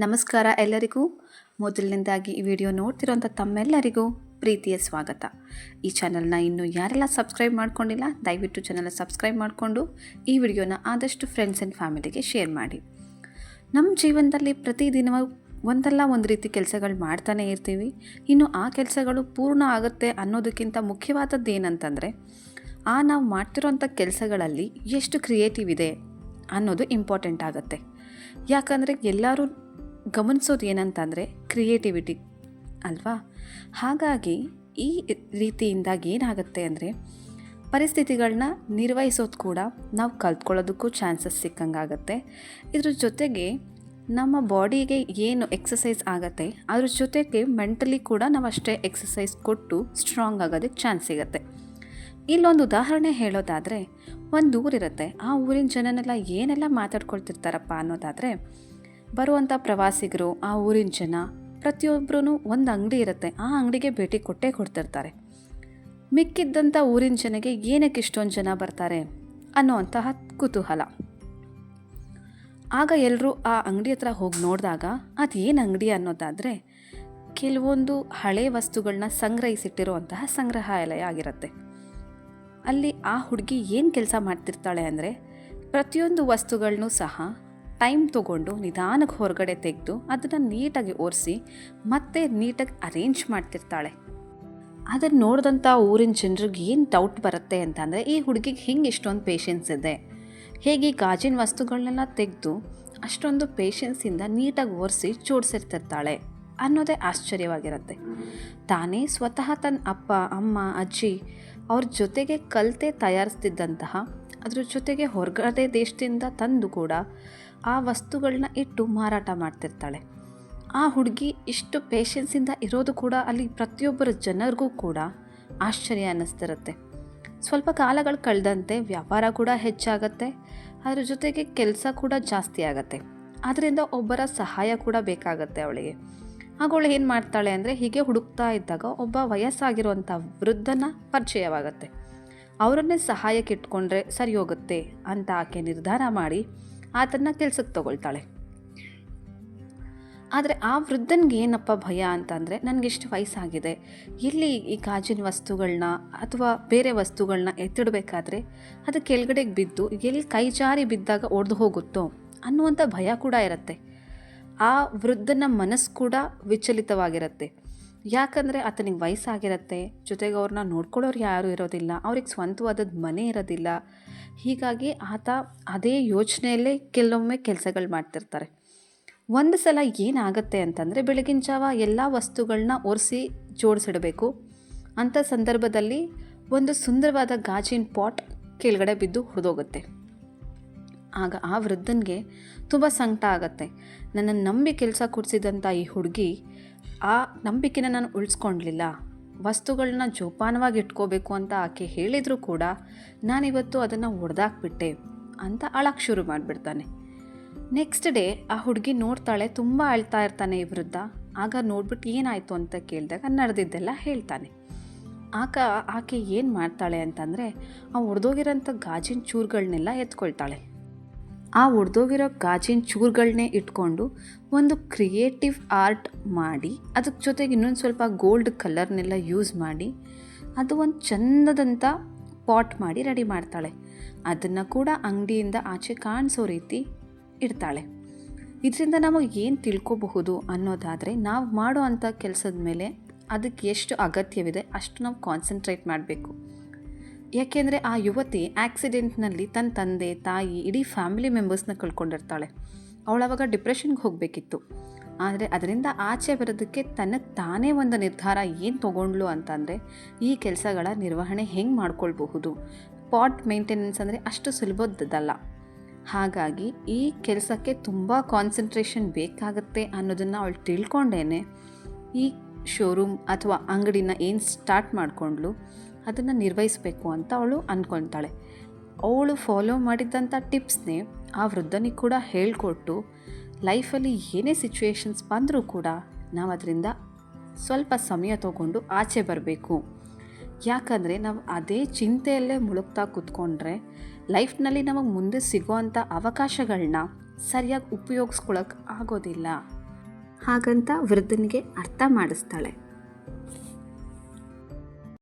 ನಮಸ್ಕಾರ ಎಲ್ಲರಿಗೂ. ಮೊದಲನೇದಾಗಿ ಈ ವಿಡಿಯೋ ನೋಡ್ತಿರೋಂಥ ತಮ್ಮೆಲ್ಲರಿಗೂ ಪ್ರೀತಿಯ ಸ್ವಾಗತ. ಈ ಚಾನಲ್ನ ಇನ್ನೂ ಯಾರೆಲ್ಲ ಸಬ್ಸ್ಕ್ರೈಬ್ ಮಾಡ್ಕೊಂಡಿಲ್ಲ, ದಯವಿಟ್ಟು ಚಾನಲ್ನ ಸಬ್ಸ್ಕ್ರೈಬ್ ಮಾಡಿಕೊಂಡು ಈ ವಿಡಿಯೋನ ಆದಷ್ಟು ಫ್ರೆಂಡ್ಸ್ ಆ್ಯಂಡ್ ಫ್ಯಾಮಿಲಿಗೆ ಶೇರ್ ಮಾಡಿ. ನಮ್ಮ ಜೀವನದಲ್ಲಿ ಪ್ರತಿದಿನವೂ ಒಂದಲ್ಲ ಒಂದು ರೀತಿ ಕೆಲಸಗಳು ಮಾಡ್ತಾನೆ ಇರ್ತೀವಿ. ಇನ್ನು ಆ ಕೆಲಸಗಳು ಪೂರ್ಣ ಆಗುತ್ತೆ ಅನ್ನೋದಕ್ಕಿಂತ ಮುಖ್ಯವಾದದ್ದು ಏನಂತಂದರೆ, ಆ ನಾವು ಮಾಡ್ತಿರೋಂಥ ಕೆಲಸಗಳಲ್ಲಿ ಎಷ್ಟು ಕ್ರಿಯೇಟಿವ್ ಇದೆ ಅನ್ನೋದು ಇಂಪಾರ್ಟೆಂಟ್ ಆಗುತ್ತೆ. ಯಾಕಂದರೆ ಎಲ್ಲರೂ ಗಮನಿಸೋದು ಏನಂತಂದರೆ ಕ್ರಿಯೇಟಿವಿಟಿ ಅಲ್ವಾ? ಹಾಗಾಗಿ ಈ ರೀತಿಯಿಂದಾಗಿ ಏನಾಗುತ್ತೆ ಅಂದರೆ ಪರಿಸ್ಥಿತಿಗಳನ್ನ ನಿರ್ವಹಿಸೋದು ಕೂಡ ನಾವು ಕಲ್ತ್ಕೊಳ್ಳೋದಕ್ಕೂ ಚಾನ್ಸಸ್ ಸಿಕ್ಕಂಗಾಗತ್ತೆ. ಇದ್ರ ಜೊತೆಗೆ ನಮ್ಮ ಬಾಡಿಗೆ ಏನು ಎಕ್ಸಸೈಸ್ ಆಗುತ್ತೆ, ಅದ್ರ ಜೊತೆಗೆ ಮೆಂಟಲಿ ಕೂಡ ನಾವು ಅಷ್ಟೇ ಎಕ್ಸಸೈಸ್ ಕೊಟ್ಟು ಸ್ಟ್ರಾಂಗ್ ಆಗೋದಕ್ಕೆ ಚಾನ್ಸ್ ಸಿಗುತ್ತೆ. ಇಲ್ಲೊಂದು ಉದಾಹರಣೆ ಹೇಳೋದಾದರೆ, ಒಂದು ಊರಿರುತ್ತೆ, ಆ ಊರಿನ ಜನನೆಲ್ಲ ಏನೆಲ್ಲ ಮಾತಾಡ್ಕೊಳ್ತಿರ್ತಾರಪ್ಪ ಅನ್ನೋದಾದರೆ ಬರುವಂಥ ಪ್ರವಾಸಿಗರು, ಆ ಊರಿನ ಜನ ಪ್ರತಿಯೊಬ್ಬರೂ ಒಂದು ಅಂಗಡಿ ಇರುತ್ತೆ. ಆ ಅಂಗಡಿಗೆ ಭೇಟಿ ಕೊಟ್ಟೇ ಕೊಡ್ತಿರ್ತಾರೆ. ಮಿಕ್ಕಿದ್ದಂಥ ಊರಿನ ಜನಗೆ ಏನಕ್ಕೆ ಇಷ್ಟೊಂದು ಜನ ಬರ್ತಾರೆ ಅನ್ನೋವಂತಹ ಕುತೂಹಲ. ಆಗ ಎಲ್ಲರೂ ಆ ಅಂಗಡಿ ಹತ್ರ ಹೋಗಿ ನೋಡಿದಾಗ ಅದು ಏನು ಅಂಗಡಿ ಅನ್ನೋದಾದರೆ ಕೆಲವೊಂದು ಹಳೆ ವಸ್ತುಗಳನ್ನ ಸಂಗ್ರಹಿಸಿಟ್ಟಿರುವಂತಹ ಸಂಗ್ರಹಾಲಯ ಆಗಿರುತ್ತೆ. ಅಲ್ಲಿ ಆ ಹುಡುಗಿ ಏನು ಕೆಲಸ ಮಾಡ್ತಿರ್ತಾಳೆ ಅಂದರೆ ಪ್ರತಿಯೊಂದು ವಸ್ತುಗಳನ್ನೂ ಸಹ ಟೈಮ್ ತೊಗೊಂಡು ನಿಧಾನಕ್ಕೆ ಹೊರಗಡೆ ತೆಗೆದು ಅದನ್ನು ನೀಟಾಗಿ ಒರೆಸಿ ಮತ್ತೆ ನೀಟಾಗಿ ಅರೇಂಜ್ ಮಾಡ್ತಿರ್ತಾಳೆ. ಅದನ್ನು ನೋಡಿದಂಥ ಊರಿನ ಜನರಿಗೆ ಏನು ಡೌಟ್ ಬರುತ್ತೆ ಅಂತಂದರೆ, ಈ ಹುಡುಗಿಗೆ ಹಿಂಗೆ ಇಷ್ಟೊಂದು ಪೇಷನ್ಸ್ ಇದೆ. ಹೇಗೆ ಗಾಜಿನ ವಸ್ತುಗಳನ್ನೆಲ್ಲ ತೆಗೆದು ಅಷ್ಟೊಂದು ಪೇಷನ್ಸಿಂದ ನೀಟಾಗಿ ಒರೆಸಿ ಜೋಡಿಸಿರ್ತಿರ್ತಾಳೆ? ಅನ್ನೋದೇ ಆಶ್ಚರ್ಯವಾಗಿರುತ್ತೆ. ತಾನೇ ಸ್ವತಃ ತನ್ನ ಅಪ್ಪ, ಅಮ್ಮ, ಅಜ್ಜಿ ಅವ್ರ ಜೊತೆಗೆ ಕಲಿತೆ ತಯಾರಿಸ್ತಿದ್ದಂತಹ, ಅದ್ರ ಜೊತೆಗೆ ಹೊರಗಡೆ ದೇಶದಿಂದ ತಂದು ಕೂಡ ಆ ವಸ್ತುಗಳನ್ನ ಇಟ್ಟು ಮಾರಾಟ ಮಾಡ್ತಿರ್ತಾಳೆ. ಆ ಹುಡುಗಿ ಇಷ್ಟು ಪೇಷನ್ಸಿಂದ ಇರೋದು ಕೂಡ ಅಲ್ಲಿ ಪ್ರತಿಯೊಬ್ಬರ ಜನರಿಗೂ ಕೂಡ ಆಶ್ಚರ್ಯ ಅನ್ನಿಸ್ತಿರುತ್ತೆ. ಸ್ವಲ್ಪ ಕಾಲಗಳು ಕಳೆದಂತೆ ವ್ಯಾಪಾರ ಕೂಡ ಹೆಚ್ಚಾಗತ್ತೆ. ಅದರ ಜೊತೆಗೆ ಕೆಲಸ ಕೂಡ ಜಾಸ್ತಿ ಆಗತ್ತೆ. ಅದರಿಂದ ಒಬ್ಬರ ಸಹಾಯ ಕೂಡ ಬೇಕಾಗತ್ತೆ ಅವಳಿಗೆ. ಆಗ ಅವಳು ಏನು ಮಾಡ್ತಾಳೆ ಅಂದರೆ ಹೀಗೆ ಹುಡುಕ್ತಾ ಇದ್ದಾಗ ಒಬ್ಬ ವಯಸ್ಸಾಗಿರುವಂಥ ವೃದ್ಧನ ಪರಿಚಯವಾಗತ್ತೆ. ಅವರನ್ನೇ ಸಹಾಯಕ್ಕೆ ಇಟ್ಕೊಂಡ್ರೆ ಸರಿ ಹೋಗುತ್ತೆ ಅಂತ ಆಕೆ ನಿರ್ಧಾರ ಮಾಡಿ ಆತನ್ನ ಕೆಲ್ಸಕ್ಕೆ ತಗೊಳ್ತಾಳೆ. ಆದರೆ ಆ ವೃದ್ಧನಿಗೆ ಏನಪ್ಪ ಭಯ ಅಂತಂದರೆ ನನಗೆಷ್ಟು ವಯಸ್ಸಾಗಿದೆ. ಎಲ್ಲಿ ಈ ಗಾಜಿನ ವಸ್ತುಗಳನ್ನ ಅಥವಾ ಬೇರೆ ವಸ್ತುಗಳನ್ನ ಎತ್ತಿಡಬೇಕಾದ್ರೆ ಅದು ಕೆಳಗಡೆಗೆ ಬಿದ್ದು ಎಲ್ಲಿ ಕೈ ಜಾರಿ ಬಿದ್ದಾಗ ಒಡೆದು ಹೋಗುತ್ತೋ ಅನ್ನುವಂಥ ಭಯ ಕೂಡ ಇರುತ್ತೆ. ಆ ವೃದ್ಧನ ಮನಸ್ಸು ಕೂಡ ವಿಚಲಿತವಾಗಿರುತ್ತೆ. ಯಾಕಂದರೆ ಆತನಿಗೆ ವಯಸ್ಸಾಗಿರುತ್ತೆ. ಜೊತೆಗೆ ಅವ್ರನ್ನ ನೋಡ್ಕೊಳ್ಳೋರು ಯಾರೂ ಇರೋದಿಲ್ಲ. ಅವ್ರಿಗೆ ಸ್ವಂತವಾದದ್ದು ಮನೆ ಇರೋದಿಲ್ಲ. ಹೀಗಾಗಿ ಆತ ಅದೇ ಯೋಚನೆಯಲ್ಲೇ ಕೆಲವೊಮ್ಮೆ ಕೆಲಸಗಳು ಮಾಡ್ತಿರ್ತಾರೆ. ಒಂದು ಸಲ ಏನಾಗುತ್ತೆ ಅಂತಂದರೆ ಬೆಳಗಿನ ಜಾವ ಎಲ್ಲ ವಸ್ತುಗಳನ್ನ ಒರೆಸಿ ಜೋಡಿಸಿಡಬೇಕು. ಅಂಥ ಸಂದರ್ಭದಲ್ಲಿ ಒಂದು ಸುಂದರವಾದ ಗಾಜಿನ ಪಾಟ್ ಕೆಳಗಡೆ ಬಿದ್ದು ಹುರಿದೋಗುತ್ತೆ. ಆಗ ಆ ವೃದ್ಧನಿಗೆ ತುಂಬ ಸಂಕಟ ಆಗತ್ತೆ. ನನ್ನ ನಂಬಿ ಕೆಲಸ ಕೊಡಿಸಿದಂಥ ಈ ಹುಡುಗಿ ಆ ನಂಬಿಕೆನ ನಾನು ಉಳಿಸ್ಕೊಂಡ್ಲಿಲ್ಲ ವಸ್ತುಗಳನ್ನ ಜೋಪಾನವಾಗಿ ಇಟ್ಕೋಬೇಕು ಅಂತ ಆಕೆ ಹೇಳಿದರೂ ಕೂಡ ನಾನಿವತ್ತು ಅದನ್ನು ಒಡೆದಾಕ್ಬಿಟ್ಟೆ ಅಂತ ಅಳಕ್ಕೆ ಶುರು ಮಾಡಿಬಿಡ್ತಾನೆ. ನೆಕ್ಸ್ಟ್ ಡೇ ಆ ಹುಡುಗಿ ನೋಡ್ತಾಳೆ, ತುಂಬ ಅಳ್ತಾ ಇರ್ತಾನೆ ಈ ವೃದ್ಧ. ಆಗ ನೋಡ್ಬಿಟ್ಟು ಏನಾಯಿತು ಅಂತ ಕೇಳಿದಾಗ ನಡೆದಿದ್ದೆಲ್ಲ ಹೇಳ್ತಾನೆ. ಆಕ, ಆಕೆ ಏನು ಮಾಡ್ತಾಳೆ ಅಂತಂದರೆ ಆ ಒಡೆದೋಗಿರೋಂಥ ಗಾಜಿನ ಚೂರುಗಳನ್ನೆಲ್ಲ ಎತ್ಕೊಳ್ತಾಳೆ. ಆ ಒಡೆದೋಗಿರೋ ಗಾಜಿನ ಚೂರುಗಳನ್ನೇ ಇಟ್ಕೊಂಡು ಒಂದು ಕ್ರಿಯೇಟಿವ್ ಆರ್ಟ್ ಮಾಡಿ ಅದಕ್ಕೆ ಜೊತೆಗೆ ಇನ್ನೊಂದು ಸ್ವಲ್ಪ ಗೋಲ್ಡ್ ಕಲರ್ನೆಲ್ಲ ಯೂಸ್ ಮಾಡಿ, ಅದು ಒಂದು ಚಂದದಂಥ ಪಾಟ್ ಮಾಡಿ ರೆಡಿ ಮಾಡ್ತಾಳೆ. ಅದನ್ನು ಕೂಡ ಅಂಗಡಿಯಿಂದ ಆಚೆ ಕಾಣಿಸೋ ರೀತಿ ಇಡ್ತಾಳೆ. ಇದರಿಂದ ನಮಗೆ ಏನು ತಿಳ್ಕೋಬಹುದು ಅನ್ನೋದಾದರೆ ನಾವು ಮಾಡೋ ಅಂಥ ಕೆಲಸದ ಮೇಲೆ ಅದಕ್ಕೆ ಎಷ್ಟು ಅಗತ್ಯವಿದೆ ಅಷ್ಟು ನಾವು ಕಾನ್ಸಂಟ್ರೇಟ್ ಮಾಡಬೇಕು. ಯಾಕೆಂದರೆ ಆ ಯುವತಿ ಆ್ಯಕ್ಸಿಡೆಂಟ್ನಲ್ಲಿ ತನ್ನ ತಂದೆ, ತಾಯಿ, ಇಡೀ ಫ್ಯಾಮಿಲಿ ಮೆಂಬರ್ಸ್ನ ಕಳ್ಕೊಂಡಿರ್ತಾಳೆ. ಅವಳವಾಗ ಡಿಪ್ರೆಷನ್ಗೆ ಹೋಗಬೇಕಿತ್ತು. ಆದರೆ ಅದರಿಂದ ಆಚೆ ಬರೋದಕ್ಕೆ ತನಗೆ ತಾನೇ ಒಂದು ನಿರ್ಧಾರ ಏನು ತೊಗೊಂಡ್ಲು ಅಂತಂದರೆ ಈ ಕೆಲಸಗಳ ನಿರ್ವಹಣೆ ಹೆಂಗೆ ಮಾಡ್ಕೊಳ್ಬಹುದು? ಪಾಟ್ ಮೇಂಟೆನೆನ್ಸ್ ಅಂದರೆ ಅಷ್ಟು ಸುಲಭದ್ದಲ್ಲ ಹಾಗಾಗಿ ಈ ಕೆಲಸಕ್ಕೆ ತುಂಬ ಕಾನ್ಸಂಟ್ರೇಷನ್ ಬೇಕಾಗುತ್ತೆ ಅನ್ನೋದನ್ನು ಅವಳು ತಿಳ್ಕೊಂಡೇನೆ ಈ ಶೋರೂಮ್ ಅಥವಾ ಅಂಗಡಿನ ಏನು ಸ್ಟಾರ್ಟ್ ಮಾಡಿಕೊಂಡ್ಲು ಅದನ್ನು ನಿರ್ವಹಿಸಬೇಕು ಅಂತ ಅವಳು ಅಂದ್ಕೊಳ್ತಾಳೆ ಅವಳು ಫಾಲೋ ಮಾಡಿದ್ದಂಥ ಟಿಪ್ಸ್ನೇ ಆ ವೃದ್ಧನಿಗೆ ಕೂಡ ಹೇಳಿಕೊಟ್ಟು ಲೈಫಲ್ಲಿ ಏನೇ ಸಿಚುವೇಷನ್ಸ್ ಬಂದರೂ ಕೂಡ ನಾವು ಅದರಿಂದ ಸ್ವಲ್ಪ ಸಮಯ ತಗೊಂಡು ಆಚೆ ಬರಬೇಕು. ಯಾಕಂದರೆ ನಾವು ಅದೇ ಚಿಂತೆಯಲ್ಲೇ ಮುಳುಗ್ತಾ ಕೂತ್ಕೊಂಡ್ರೆ ಲೈಫ್ನಲ್ಲಿ ನಮಗೆ ಮುಂದೆ ಸಿಗೋವಂಥ ಅವಕಾಶಗಳನ್ನ ಸರಿಯಾಗಿ ಉಪಯೋಗಿಸ್ಕೊಳಕ್ಕೆ ಆಗೋದಿಲ್ಲ. ಹಾಗಂತ ವೃದ್ಧನಿಗೆ ಅರ್ಥ ಮಾಡಿಸ್ತಾಳೆ.